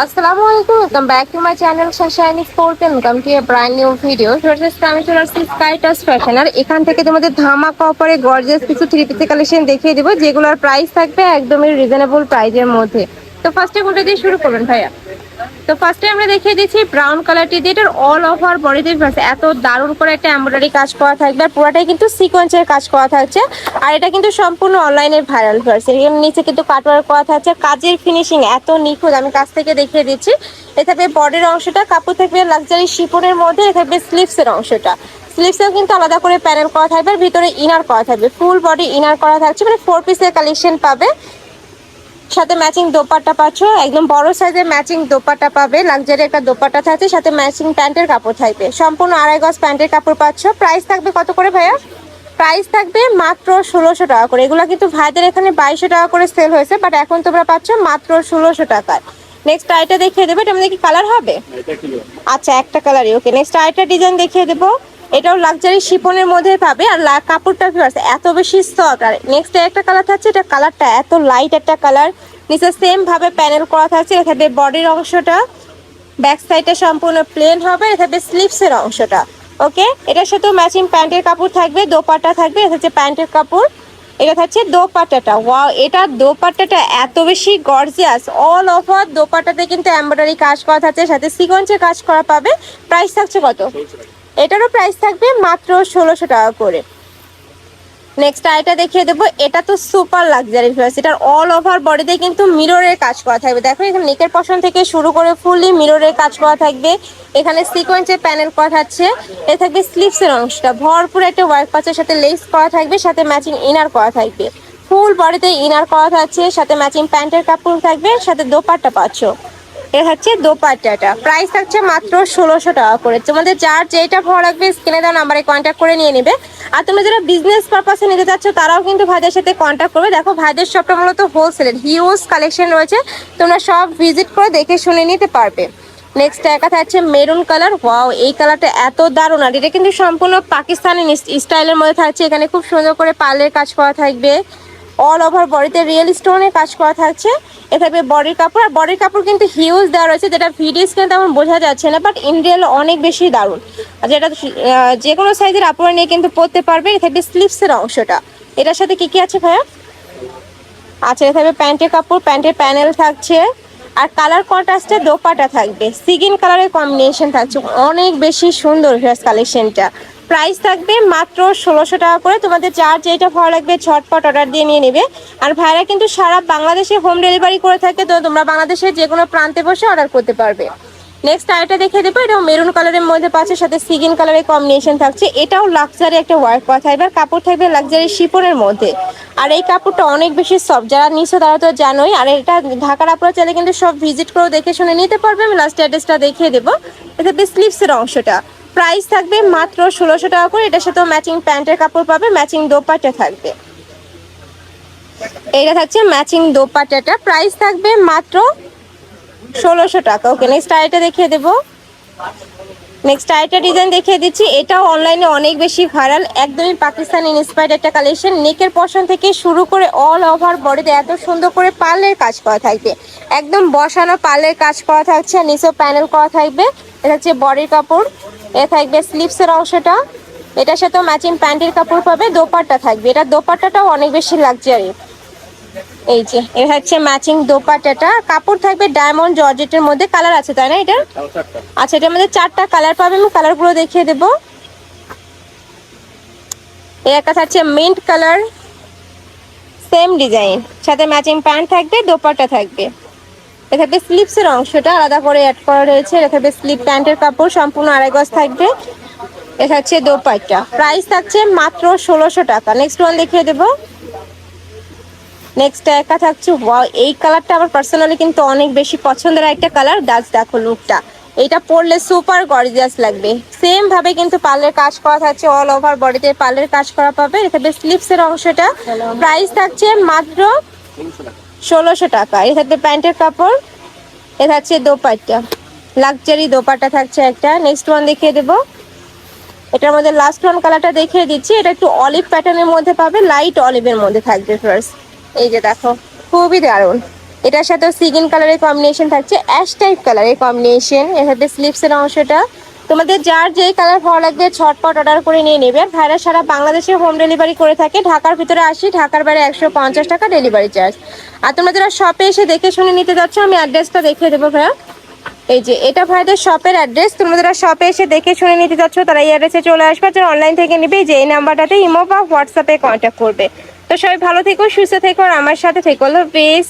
আসসালামু আলাইকুম welcome back channel শাশাইনি sport welcome to a new video আমি এখান থেকে তোমাদের ধামাকা অফারে গর্জেস কিছু থ্রি দেখিয়ে দিব, যেগুলোর প্রাইস থাকবে একদমই রিজনেবল প্রাইজের মধ্যে। তো ফার্স্টে কোনটা দিয়ে শুরু করবেন ভাইয়া? তো ফার্স্টে আমরা দেখিয়ে দিচ্ছি ব্রাউন কালারটি দিয়ে এটার অল ওভার বডিতে এত দারুণ করে একটা এমব্রয়ডারি কাজ করা থাকবে আর পুরোটাই কিন্তু সিকোয়েন্সের কাজ করা থাকছে। আর এটা কিন্তু সম্পূর্ণ অনলাইনের ভাইরাল ভার্স এর। নিচে কিন্তু কাটওয়ার করা থাকছে। কাজের ফিনিশিং এত নিখুঁত, আমি কাছ থেকে দেখিয়ে দিচ্ছি। এ থাকবে বডির অংশটা, কাপড় থাকবে লাক্সারি শিপনের মধ্যে, এ থাকবে স্লিভসের অংশটা। স্লিভসেও কিন্তু আলাদা করে প্যানেল করা থাকবে, আর ভিতরে ইনার করা থাকবে। ফুল বডি ইনার করা থাকছে মানে ফোর পিসের কালেকশন পাবে। সাথে ম্যাচিং দোপাট্টা পাচ্ছ একদম বড় সাইজের ম্যাচিং দোপাট্টা পাবে লাক্সারি একটা দোপাট্টা থাকছে সাথে ম্যাচিং প্যান্টের কাপড় থাকবে। সম্পূর্ণ আড়াই গজ প্যান্টের কাপড় পাচ্ছ। প্রাইস থাকবে কত করে ভাইয়া? প্রাইস থাকবে মাত্র ষোলোশো টাকা করে। এগুলো কিন্তু ভাইদের এখানে বাইশশো টাকা করে সেল হয়েছে বাট এখন তোমরা পাচ্ছ মাত্র ষোলোশো টাকায়। নেক্সট আইটা দেখিয়ে দেবে এটা আমাদের কি কালার হবে? আচ্ছা একটা কালারই ওকে নেক্সট আরেকটা ডিজাইন দেখিয়ে দেবো। এটাও লাক্সারি শিপনের মধ্যে পাবে। আর কাপড়টা আছে এত বেশি সফট আর নেক্সট একটা কালার থাকছে, এটা কালারটা এত লাইট একটা কালার নিচে সেম ভাবে প্যানেল করা থাকছে এখানে বডির অংশটা। ব্যাক সাইডটা সম্পূর্ণ প্লেন হবে এখানে স্লিভসের অংশটা। ওকে এটার সাথেও ম্যাচিং প্যান্টের কাপড় থাকবে, দোপাট্টা থাকবে, এটা হচ্ছে প্যান্টের কাপড়। এটা থাকছে দোপাট্টাটা। ওয়াও এটা দোপাট্টাটা এত বেশি গর্জিয়াস অল ওভার দোপাট্টাতে কিন্তু এমব্রয়ডারি কাজ করা থাকছে, সাথে সিকোয়েন্সের কাজ করা পাবে। প্রাইস থাকছে কত? এটারও প্রাইস থাকবে মাত্র ষোলোশো টাকা করে। নেক্সট আইটা দেখিয়ে দেবো, এটা তো সুপার লাক্সারি ড্রেস এটার অল ওভার বডিতে কিন্তু মিররের কাজ করা থাকবে। দেখো, এখানে নেকের পশন থেকে শুরু করে ফুললি মিররের কাজ করা থাকবে। এখানে সিকোয়েন্সের প্যানেল করা থাকছে। এ থাকবে স্লিভসের অংশটা। ভরপুর একটা ওয়ার্ক পাচ্ছের সাথে লেস করা থাকবে, সাথে ম্যাচিং ইনার করা থাকবে। ফুল বডিতে ইনার করা থাকছে, সাথে ম্যাচিং প্যান্টের কাপড় থাকবে, সাথে দোপাট্টা পাচ্ছ। এটা হচ্ছে দোপাট্টাটা। প্রাইস থাকছে মাত্র ষোলোশো টাকা করে। তোমাদের যার যেটা ভালো লাগবে স্ক্রিনে দেওয়া নাম্বারে কন্ট্যাক্ট করে নিয়ে নেবে। আর তোমরা যারা বিজনেস পারপাসে নিতে চাচ্ছ, তারাও কিন্তু ভাইদের সাথে কন্ট্যাক্ট করবে। দেখো, ভাইদের শপটা মূলত হোলসেলের হিউজ কালেকশন রয়েছে। তোমরা সব ভিজিট করে দেখে শুনে নিতে পারবে। নেক্সট একা থাকছে মেরুন কালার ওয়াও এই কালারটা এত দারুণ। আর এটা কিন্তু সম্পূর্ণ পাকিস্তানি স্টাইলের মধ্যে থাকছে। এখানে খুব সুন্দর করে পার্লের কাজ করা থাকবে। অল ওভার বডিতে রিয়েল স্টোনের কাজ করা থাকছে। এ বডির কাপড়। আর বডির কাপড় কিন্তু হিউজ দেওয়া রয়েছে, যেটা ভিডিও স্ক্রিনে তেমন বোঝা যাচ্ছে না বাট ইন রিয়েল অনেক বেশি দারুণ। আর যেটা যে কোনো সাইজের আপনারা নিয়ে কিন্তু পরতে পারবে। এ থাকবে স্লিভসের অংশটা। এটার সাথে কি কি আছে ভাইয়া? আচ্ছা থাকবে প্যান্টের কাপড়, প্যান্টের প্যানেল থাকছে। আর কালার কন্ট্রাস্টে দোপাটা থাকবে। সিগিন কালারের কম্বিনেশন থাকছে। অনেক বেশি সুন্দর ড্রেস কালেকশনটা প্রাইস থাকবে মাত্র ষোলোশো টাকা করে। তোমাদের যার যেটা ভালো লাগবে ঝটপট অর্ডার দিয়ে নিয়ে নেবে। আর ভাইরা কিন্তু সারা বাংলাদেশে হোম ডেলিভারি করে থাকে, তো তোমরা বাংলাদেশের যে কোনো প্রান্তে বসে অর্ডার করতে পারবে। নেক্সট আরেকটা দেখে দেবো, এটাও মেরুন কালারের মধ্যে পাচ্ছে, সাথে সিগিন কালারের কম্বিনেশন থাকছে। এটাও লাক্সারি একটা ওয়ার্ক করা থাকবে আর কাপড় থাকবে লাক্সারি শিপনের মধ্যে। আর এই কাপড়টা অনেক বেশি সফট যারা নিশ্চয় তারা তো জানোই। আর এটা ঢাকার আপনারা চাইলে কিন্তু সব ভিজিট করে দেখে শুনে নিতে পারবে। আমি লাস্ট অ্যাড্রেসটা দেখিয়ে দেবো। এটা বেশ স্লিভসের অংশটা। প্রাইস থাকবে মাত্র ষোলোশো টাকা করে। এটার সাথেও ম্যাচিং প্যান্টের কাপড় পাবে ম্যাচিং দোপাট্টা থাকবে। এটা থাকছে ম্যাচিং দোপাট্টাটা। প্রাইস থাকবে মাত্র ষোলোশো টাকা। ওকে নেক্সট আইটা দেখিয়ে দেবো। নেক্সট আইটা ডিজাইন দেখিয়ে দিচ্ছি। এটাও অনলাইনে অনেক বেশি ভাইরাল একদমই পাকিস্তানি ইন্সপায়ার্ড একটা কালেকশন নেকের পশন থেকে শুরু করে অল ওভার বডিতে এত সুন্দর করে পার্লের কাজ করা থাকবে। একদম বসানো পার্লের কাজ করা থাকছে, আর নিচেও প্যানেল করা থাকবে। এটা হচ্ছে বডির কাপড়, এ থাকবে স্লিভসের অংশটা। এটার সাথেও ম্যাচিং প্যান্টের কাপড় পাবে, দোপাট্টা থাকবে। এটা দোপাট্টাটাও অনেক বেশি লাক্সারি এই যে এটা হচ্ছে ম্যাচিং দোপাট্টাটা। কাপড় থাকবে ডায়মন্ড জর্জেটের মধ্যে কালার আছে, তাই না এটা? আচ্ছা এটার মধ্যে চারটা কালার পাবে, আমি কালারগুলো দেখিয়ে দেবো। এই একটা থাকছে মিন্ট কালার সেম ডিজাইন সাথে ম্যাচিং প্যান্ট থাকবে, দোপাট্টা থাকবে। এটা থাকবে স্লিপসের অংশটা, আলাদা করে অ্যাড করা রয়েছে। এটা থাকবে স্লিপ প্যান্টের কাপড়, সম্পূর্ণ আড়াই গজ থাকবে। এটা হচ্ছে দোপাট্টা। প্রাইস থাকছে মাত্র ষোলোশো টাকা। নেক্সট ওয়ান দেখিয়ে দেবো। নেক্সট একা থাকছে? এই কালারটা আমার পার্সোনালি কিন্তু অনেক বেশি পছন্দের একটা কালার গাছ দেখো লুকটা এটা পরলে সুপার গর্জিয়াস লাগবে। সেম ভাবে কিন্তু পার্লের কাজ করা থাকছে অল ওভার বডিতে পার্লের কাজ করা পাবে। এখানে স্লিপসের অংশটা। প্রাইস থাকছে মাত্র ষোলোশো টাকা। সাথে প্যান্টের কাপড়। এ থাকছে দোপাট্টা। লাক্সারি দোপাট্টা থাকছে একটা। নেক্সট ওয়ান দেখিয়ে দেবো। এটার মধ্যে লাস্ট ওয়ান কালারটা দেখিয়ে দিচ্ছি। এটা একটু অলিভ প্যাটার্নের মধ্যে পাবে। লাইট অলিভের মধ্যে থাকবে ফার্স্ট এই যে দেখো, খুবই দারুণ। এটার সাথে সিগিন কালারের কম্বিনেশন থাকছে অ্যাশ টাইপ কালারের কম্বিনেশন এর সাথে স্লিপসের অংশটা। তোমাদের যার যেই কালার ভালো লাগবে ছটপট অর্ডার করে নিয়ে নেবে। আর ভাইরা সারা বাংলাদেশে হোম ডেলিভারি করে থাকে। ঢাকার ভিতরে আসি, ঢাকার বাইরে একশো পঞ্চাশ টাকা ডেলিভারি চার্জ আর তোমরা যারা শপে এসে দেখে শুনে নিতে যাচ্ছ, আমি অ্যাড্রেসটা দেখিয়ে দেবো ভাইয়া। এই যে, এটা ভাইদের শপের অ্যাড্রেস তোমরা যারা শপে এসে দেখে শুনে নিতে যাচ্ছ, তারা এই অ্যাড্রেসে চলে আসবে। যারা অনলাইন থেকে নিবে যে এই নাম্বারটাতে ইমো বা হোয়াটসঅ্যাপে কন্ট্যাক্ট করবে। তো সবাই ভালো থেকো সুস্থ থেকো আর আমার সাথে থেকো। পেজ